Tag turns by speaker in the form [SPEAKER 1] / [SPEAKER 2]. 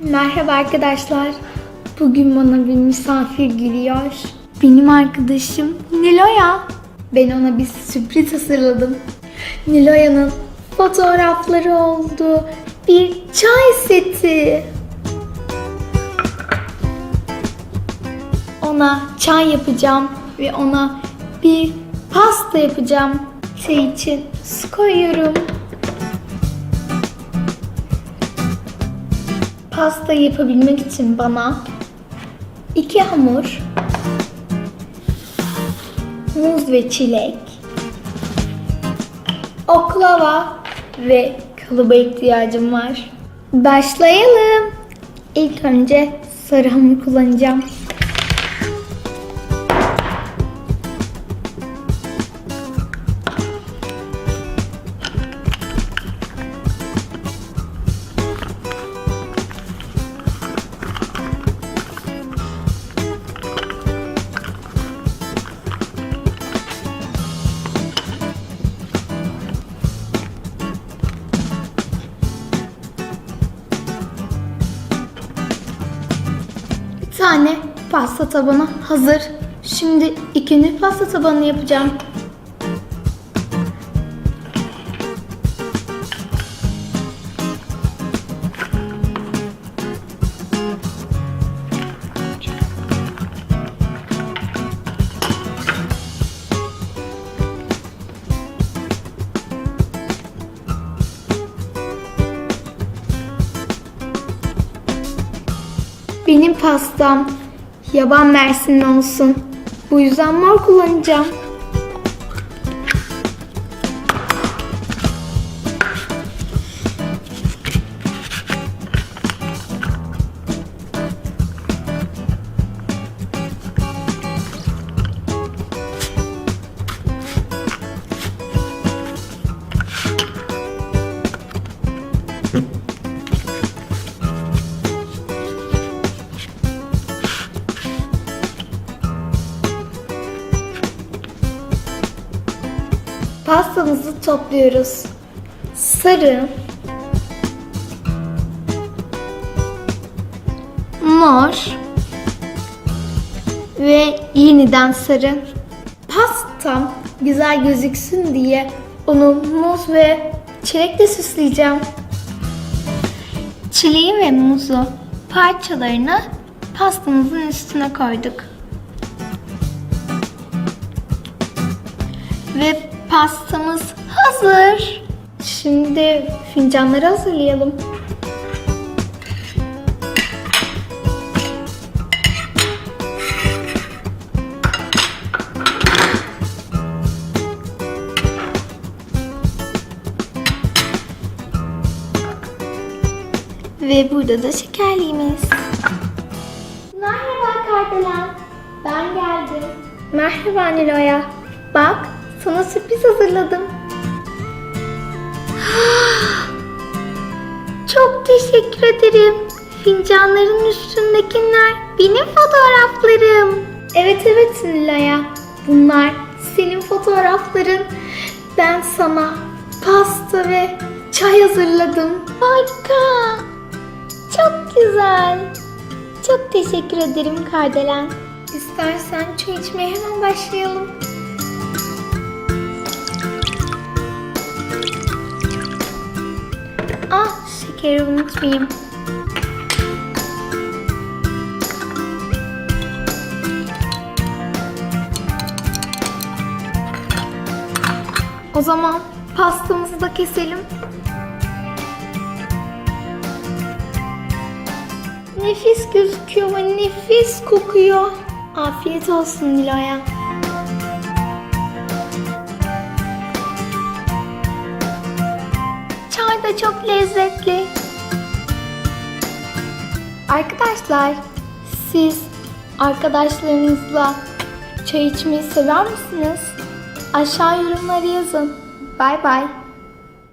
[SPEAKER 1] Merhaba arkadaşlar. Bugün bana bir misafir geliyor. Benim arkadaşım Niloya. Ben ona bir sürpriz hazırladım. Niloya'nın fotoğrafları oldu. Bir çay seti. Ona çay yapacağım ve ona bir pasta yapacağım. Çay için su koyuyorum. Pasta yapabilmek için bana iki hamur, muz ve çilek, oklava ve kalıba ihtiyacım var. Başlayalım. İlk önce sarı hamur kullanacağım. Tane pasta tabanı hazır. Şimdi ikinci pasta tabanını yapacağım. Benim pastam yaban mersinli olsun. Bu yüzden mor kullanacağım. Pastamızı topluyoruz. Sarı, mor ve yeniden sarı. Pastam güzel gözüksün diye onu muz ve çilekle süsleyeceğim. Çileği ve muzu parçalarını pastamızın üstüne koyduk. Ve pastamız hazır. Şimdi fincanları hazırlayalım. Ve burada da şekerliğimiz. Merhaba Kardelen. Ben geldim. Merhaba Nilo'ya. Bak sana sürpriz hazırladım. Çok teşekkür ederim. Fincanların üstündekiler benim fotoğraflarım. Evet evet Nilo'ya. Bunlar senin fotoğrafların. Ben sana pasta ve çay hazırladım. Harika. Çok güzel. Çok teşekkür ederim Kardelen. İstersen çay içmeye hemen başlayalım. Ah şekeri unutmayayım. O zaman pastamızı da keselim. Nefis gözüküyor ve nefis kokuyor. Afiyet olsun Nilo'ya. Da çok lezzetli. Arkadaşlar, siz arkadaşlarınızla çay içmeyi sever misiniz? Aşağı yorumlara yazın. Bay bay.